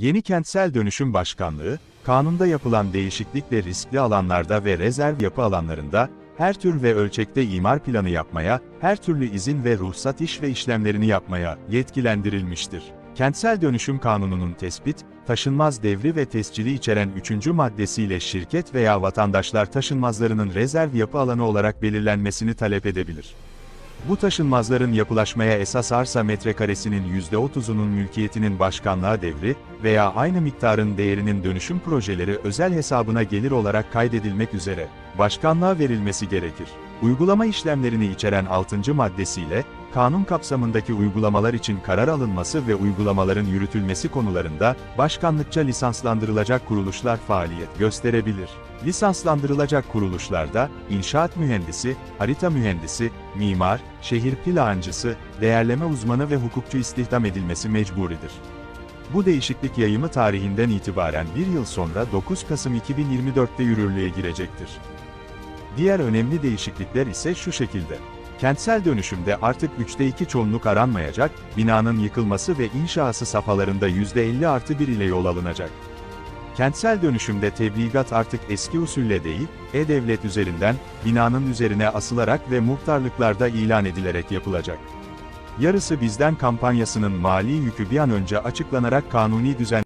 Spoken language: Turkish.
Yeni Kentsel Dönüşüm Başkanlığı, kanunda yapılan değişiklikle riskli alanlarda ve rezerv yapı alanlarında, her tür ve ölçekte imar planı yapmaya, her türlü izin ve ruhsat iş ve işlemlerini yapmaya yetkilendirilmiştir. Kentsel Dönüşüm Kanunu'nun tespit, taşınmaz devri ve tescili içeren 3. maddesiyle şirket veya vatandaşlar taşınmazlarının rezerv yapı alanı olarak belirlenmesini talep edebilir. Bu taşınmazların yapılaşmaya esas arsa metrekaresinin %30'unun mülkiyetinin başkanlığa devri veya aynı miktarın değerinin dönüşüm projeleri özel hesabına gelir olarak kaydedilmek üzere başkanlığa verilmesi gerekir. Uygulama işlemlerini içeren 6. maddesiyle, kanun kapsamındaki uygulamalar için karar alınması ve uygulamaların yürütülmesi konularında, başkanlıkça lisanslandırılacak kuruluşlar faaliyet gösterebilir. Lisanslandırılacak kuruluşlarda, inşaat mühendisi, harita mühendisi, mimar, şehir plancısı, değerleme uzmanı ve hukukçu istihdam edilmesi mecburidir. Bu değişiklik yayımı tarihinden itibaren bir yıl sonra 9 Kasım 2024'te yürürlüğe girecektir. Diğer önemli değişiklikler ise şu şekilde. Kentsel dönüşümde artık 3'te 2 çoğunluk aranmayacak, binanın yıkılması ve inşası safhalarında %50 artı 1 ile yol alınacak. Kentsel dönüşümde tebligat artık eski usulle değil, e-devlet üzerinden, binanın üzerine asılarak ve muhtarlıklarda ilan edilerek yapılacak. Yarısı bizden kampanyasının mali yükü bir an önce açıklanarak kanuni düzen